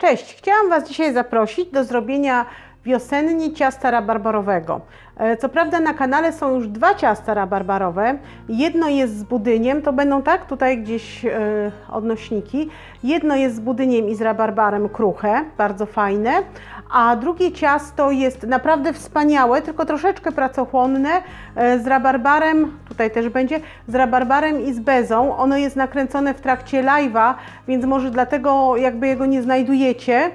Cześć, chciałam Was dzisiaj zaprosić do zrobienia wiosennie ciasta rabarbarowego. E, Co prawda na kanale są już dwa ciasta rabarbarowe. Jedno jest z budyniem, to będą tak tutaj gdzieś e, odnośniki. Jedno jest z budyniem i z rabarbarem kruche, bardzo fajne. A drugie ciasto jest naprawdę wspaniałe, tylko troszeczkę pracochłonne, e, z rabarbarem, tutaj też będzie, z rabarbarem i z bezą. Ono jest nakręcone w trakcie live'a, więc może dlatego jakby jego nie znajdujecie.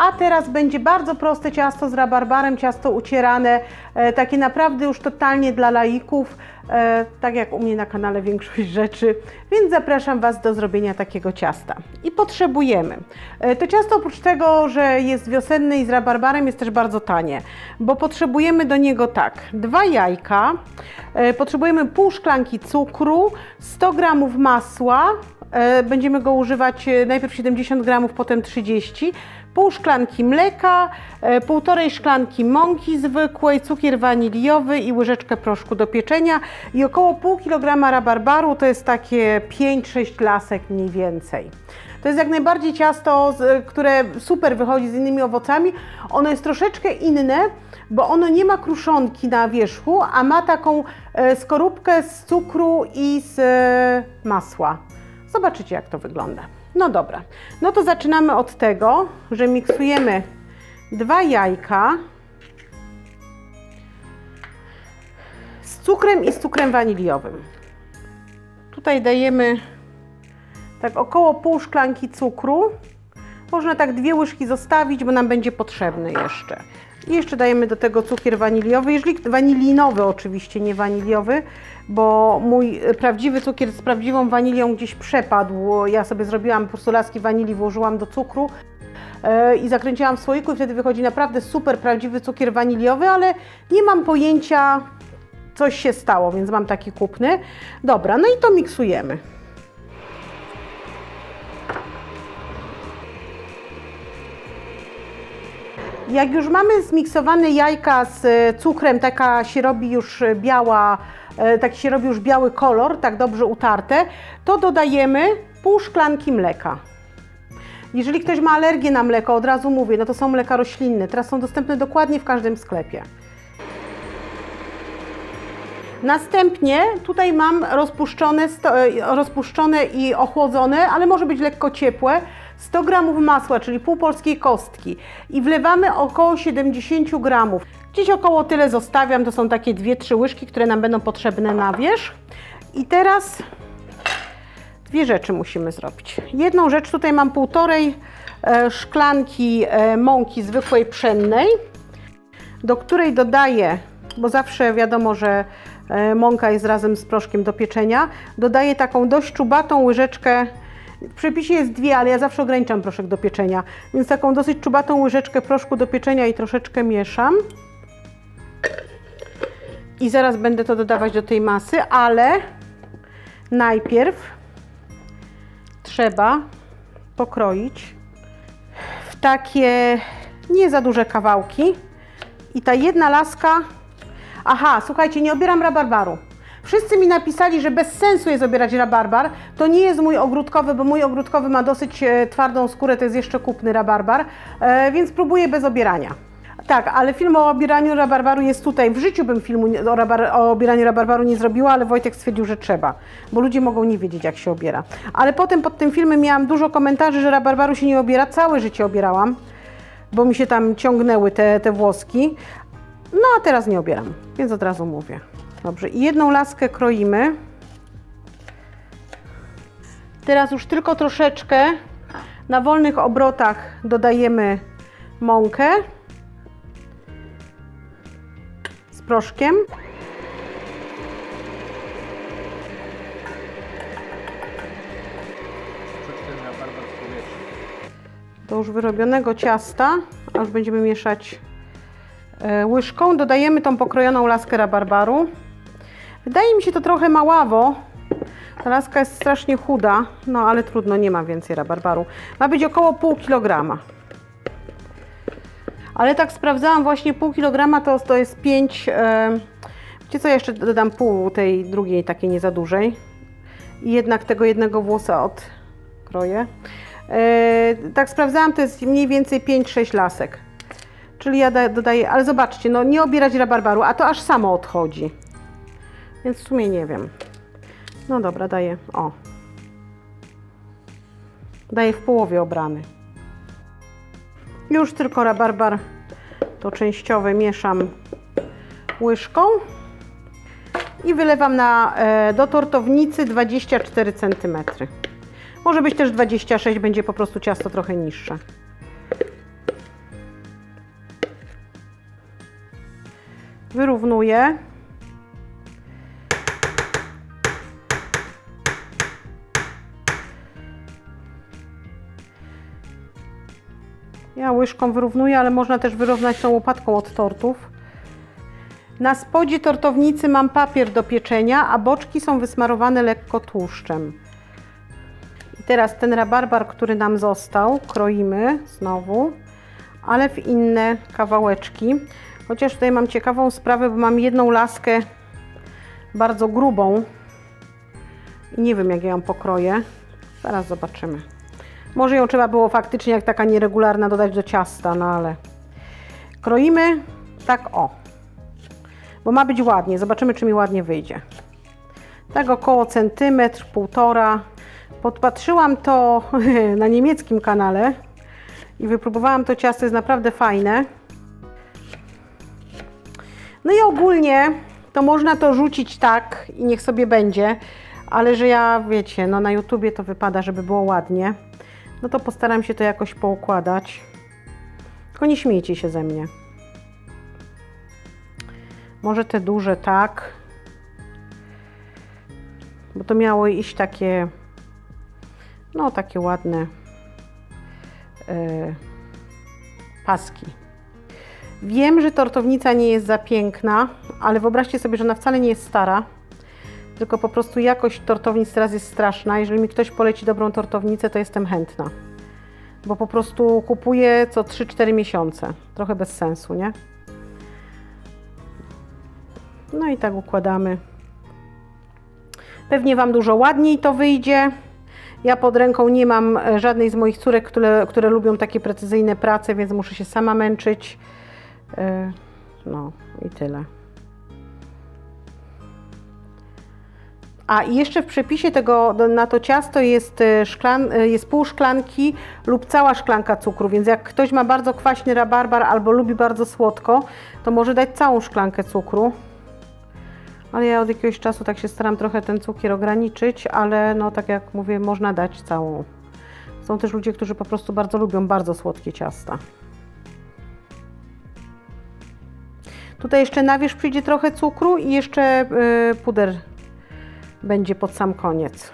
A teraz będzie bardzo proste ciasto z rabarbarem, ciasto ucierane, e, takie naprawdę już totalnie dla laików, e, tak jak u mnie na kanale większość rzeczy, więc zapraszam Was do zrobienia takiego ciasta. I potrzebujemy. E, to ciasto oprócz tego, że jest wiosenne i z rabarbarem jest też bardzo tanie, bo potrzebujemy do niego tak, dwa jajka, potrzebujemy pół szklanki cukru, 100 gramów masła, będziemy go używać najpierw 70 gramów, potem 30 pół szklanki mleka, e, półtorej szklanki mąki zwykłej, cukier waniliowy i łyżeczkę proszku do pieczenia i około pół kilograma rabarbaru, to jest takie 5-6 lasek mniej więcej. To jest jak najbardziej ciasto, które super wychodzi z innymi owocami. Ono jest troszeczkę inne, bo ono nie ma kruszonki na wierzchu, a ma taką e, skorupkę z cukru i z e, masła. Zobaczycie, jak to wygląda. No dobra, no to zaczynamy od tego, że miksujemy dwa jajka z cukrem i z cukrem waniliowym. Tutaj dajemy tak około pół szklanki cukru. Można tak dwie łyżki zostawić, bo nam będzie potrzebny jeszcze. I jeszcze dajemy do tego cukier waniliowy, jeżeli wanilinowy oczywiście, nie waniliowy, bo mój e, prawdziwy cukier z prawdziwą wanilią gdzieś przepadł. Ja sobie zrobiłam po prostu laski wanilii, włożyłam do cukru e, i zakręciłam w słoiku i wtedy wychodzi naprawdę super prawdziwy cukier waniliowy, ale nie mam pojęcia, coś się stało, więc mam taki kupny. Dobra, no i to miksujemy. Jak już mamy zmiksowane jajka z e, cukrem, taka się robi już biała, taki się robi już biały kolor, tak dobrze utarte, to dodajemy pół szklanki mleka. Jeżeli ktoś ma alergię na mleko, od razu mówię, no to są mleka roślinne. Teraz są dostępne dokładnie w każdym sklepie. Następnie tutaj mam rozpuszczone, e, rozpuszczone i ochłodzone, ale może być lekko ciepłe, 100 gramów masła, czyli pół polskiej kostki i wlewamy około 70 gramów. Gdzieś około tyle zostawiam, to są takie 2-3 łyżki, które nam będą potrzebne na wierzch. I teraz dwie rzeczy musimy zrobić. Jedną rzecz, tutaj mam półtorej e, szklanki e, mąki zwykłej pszennej, do której dodaję, bo zawsze wiadomo, że e, mąka jest razem z proszkiem do pieczenia, dodaję taką dość czubatą łyżeczkę. W przepisie jest dwie, ale ja zawsze ograniczam proszek do pieczenia, więc taką dosyć czubatą łyżeczkę proszku do pieczenia i troszeczkę mieszam. I zaraz będę to dodawać do tej masy, ale najpierw trzeba pokroić w takie nie za duże kawałki. I ta jedna laska. Aha, słuchajcie, nie obieram rabarbaru. Wszyscy mi napisali, że bez sensu jest obierać rabarbar. To nie jest mój ogródkowy, bo mój ogródkowy ma dosyć e, twardą skórę, to jest jeszcze kupny rabarbar, e, więc próbuję bez obierania. Tak, ale film o obieraniu rabarbaru jest tutaj. W życiu bym filmu o, rabar, o obieraniu rabarbaru nie zrobiła, ale Wojtek stwierdził, że trzeba, bo ludzie mogą nie wiedzieć, jak się obiera. Ale potem pod tym filmem miałam dużo komentarzy, że rabarbaru się nie obiera. Całe życie obierałam, bo mi się tam ciągnęły te, te włoski. No a teraz nie obieram, więc od razu mówię. Dobrze, i jedną laskę kroimy. Teraz już tylko troszeczkę na wolnych obrotach dodajemy mąkę z proszkiem. Do już wyrobionego ciasta, a już będziemy mieszać e, łyżką, dodajemy tą pokrojoną laskę rabarbaru. Wydaje mi się to trochę maławo. Ta laska jest strasznie chuda, no ale trudno, nie ma więcej rabarbaru. Ma być około pół kilograma. Ale tak sprawdzałam, właśnie pół kilograma to, to jest 5. E, wiecie co, ja jeszcze dodam pół tej drugiej, takiej nie za dużej. I jednak tego jednego włosa odkroję. E, tak sprawdzałam, to jest mniej więcej 5-6 lasek. Czyli ja da, dodaję, ale zobaczcie, no nie obierać rabarbaru, a to aż samo odchodzi. Więc w sumie nie wiem. No dobra, daję, o. Daję w połowie obrany. Już tylko rabarbar to częściowe mieszam łyżką i wylewam na, e, do tortownicy 24 cm. Może być też 26, będzie po prostu ciasto trochę niższe. Wyrównuję. Łyżką wyrównuję, ale można też wyrównać tą łopatką od tortów. Na spodzie tortownicy mam papier do pieczenia, a boczki są wysmarowane lekko tłuszczem. I teraz ten rabarbar, który nam został, kroimy znowu, ale w inne kawałeczki. Chociaż tutaj mam ciekawą sprawę, bo mam jedną laskę bardzo grubą i nie wiem jak ja ją pokroję. Zaraz zobaczymy. Może ją trzeba było faktycznie jak taka nieregularna dodać do ciasta, no ale kroimy tak o. Bo ma być ładnie. Zobaczymy, czy mi ładnie wyjdzie. Tak około centymetr, półtora. Podpatrzyłam to na niemieckim kanale i wypróbowałam to ciasto, jest naprawdę fajne. No i ogólnie to można to rzucić tak i niech sobie będzie, ale że ja, wiecie, no na YouTubie to wypada, żeby było ładnie, no to postaram się to jakoś poukładać. Tylko nie śmiejcie się ze mnie. Może te duże tak, bo to miało iść takie, no takie ładne yy, paski. Wiem, że tortownica nie jest za piękna, ale wyobraźcie sobie, że ona wcale nie jest stara, tylko po prostu jakość tortownic teraz jest straszna. Jeżeli mi ktoś poleci dobrą tortownicę, to jestem chętna, bo po prostu kupuję co 3-4 miesiące. Trochę bez sensu, nie? No i tak układamy. Pewnie Wam dużo ładniej to wyjdzie. Ja pod ręką nie mam e, żadnej z moich córek, które, które lubią takie precyzyjne prace, więc muszę się sama męczyć. E, No i tyle. A jeszcze w przepisie tego na to ciasto jest, e, szklan, e, jest pół szklanki lub cała szklanka cukru, więc jak ktoś ma bardzo kwaśny rabarbar albo lubi bardzo słodko, to może dać całą szklankę cukru. Ale ja od jakiegoś czasu tak się staram trochę ten cukier ograniczyć, ale no tak jak mówię, można dać całą. Są też ludzie, którzy po prostu bardzo lubią bardzo słodkie ciasta. Tutaj jeszcze na wierzch przyjdzie trochę cukru i jeszcze y, puder będzie pod sam koniec.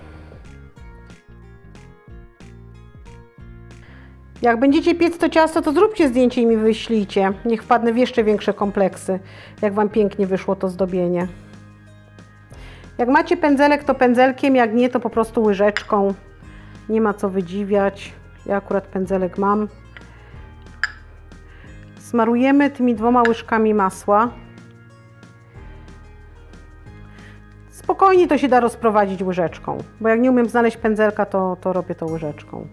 Jak będziecie piec to ciasto, to zróbcie zdjęcie i mi wyślijcie. Niech wpadnę w jeszcze większe kompleksy, jak Wam pięknie wyszło to zdobienie. Jak macie pędzelek, to pędzelkiem, jak nie, to po prostu łyżeczką. Nie ma co wydziwiać. Ja akurat pędzelek mam. Smarujemy tymi dwoma łyżkami masła. Spokojnie to się da rozprowadzić łyżeczką, bo jak nie umiem znaleźć pędzelka, to, to robię to łyżeczką.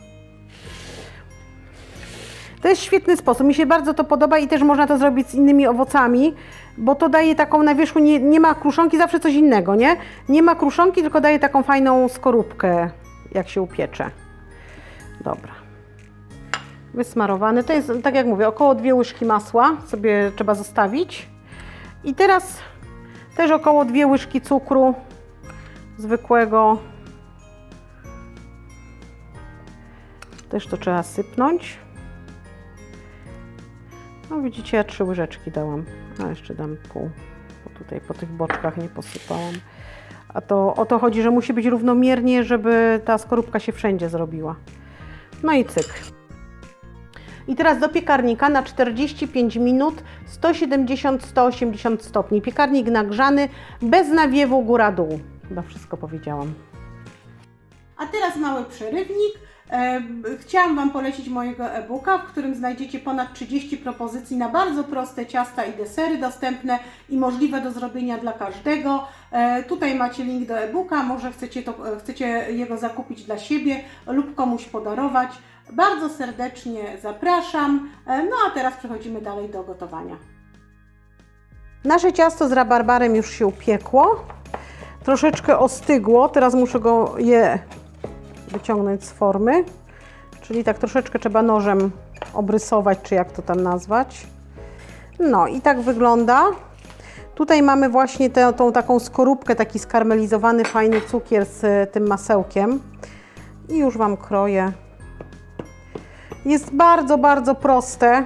To jest świetny sposób. Mi się bardzo to podoba i też można to zrobić z innymi owocami, bo to daje taką na wierzchu, nie, nie ma kruszonki, zawsze coś innego, nie? Nie ma kruszonki, tylko daje taką fajną skorupkę, jak się upiecze. Dobra. Wysmarowany. To jest, tak jak mówię, około dwie łyżki masła sobie trzeba zostawić. I teraz też około dwie łyżki cukru zwykłego. Też to trzeba sypnąć. No widzicie, ja trzy łyżeczki dałam, a jeszcze dam pół, bo tutaj po tych boczkach nie posypałam. A to o to chodzi, że musi być równomiernie, żeby ta skorupka się wszędzie zrobiła. No i cyk. I teraz do piekarnika na 45 minut 170-180 stopni. Piekarnik nagrzany, bez nawiewu góra-dół. Chyba wszystko powiedziałam. A teraz mały przerywnik. E, Chciałam Wam polecić mojego e-booka, w którym znajdziecie ponad 30 propozycji na bardzo proste ciasta i desery dostępne i możliwe do zrobienia dla każdego. E, Tutaj macie link do e-booka, może chcecie, to, chcecie jego zakupić dla siebie lub komuś podarować. Bardzo serdecznie zapraszam. E, No a teraz przechodzimy dalej do gotowania. Nasze ciasto z rabarbarem już się upiekło. Troszeczkę ostygło. Teraz muszę go je wyciągnąć z formy. Czyli tak troszeczkę trzeba nożem obrysować, czy jak to tam nazwać. No i tak wygląda. Tutaj mamy właśnie tę, tą taką skorupkę, taki skarmelizowany fajny cukier z e, tym masełkiem. I już Wam kroję. Jest bardzo, bardzo proste.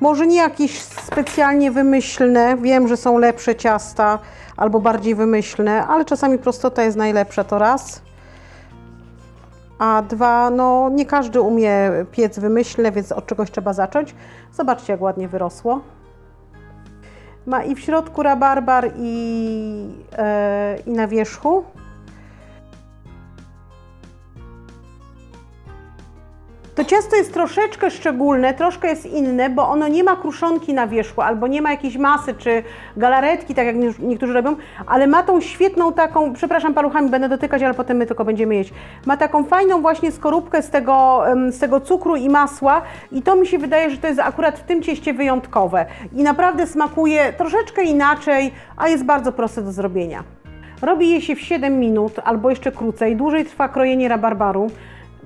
Może nie jakieś specjalnie wymyślne. Wiem, że są lepsze ciasta albo bardziej wymyślne, ale czasami prostota jest najlepsza, to raz. A dwa, no nie każdy umie piec wymyślne, więc od czegoś trzeba zacząć. Zobaczcie, jak ładnie wyrosło. Ma i w środku rabarbar, i, e, i na wierzchu. To ciasto jest troszeczkę szczególne, troszkę jest inne, bo ono nie ma kruszonki na wierzchu, albo nie ma jakiejś masy czy galaretki, tak jak nie- niektórzy robią, ale ma tą świetną taką, przepraszam paluchami, będę dotykać, ale potem my tylko będziemy jeść. Ma taką fajną właśnie skorupkę z tego, z tego cukru i masła i to mi się wydaje, że to jest akurat w tym cieście wyjątkowe. I naprawdę smakuje troszeczkę inaczej, a jest bardzo proste do zrobienia. Robi je się w 7 minut albo jeszcze krócej. Dłużej trwa krojenie rabarbaru.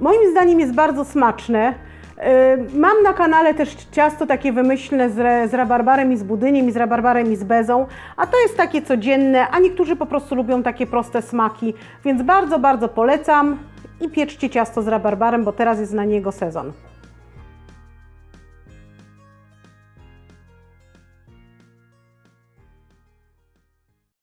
Moim zdaniem jest bardzo smaczne. Yy, Mam na kanale też ciasto takie wymyślne z, z rabarbarem i z budyniem, i z rabarbarem i z bezą, a to jest takie codzienne, a niektórzy po prostu lubią takie proste smaki, więc bardzo, bardzo polecam i pieczcie ciasto z rabarbarem, bo teraz jest na niego sezon.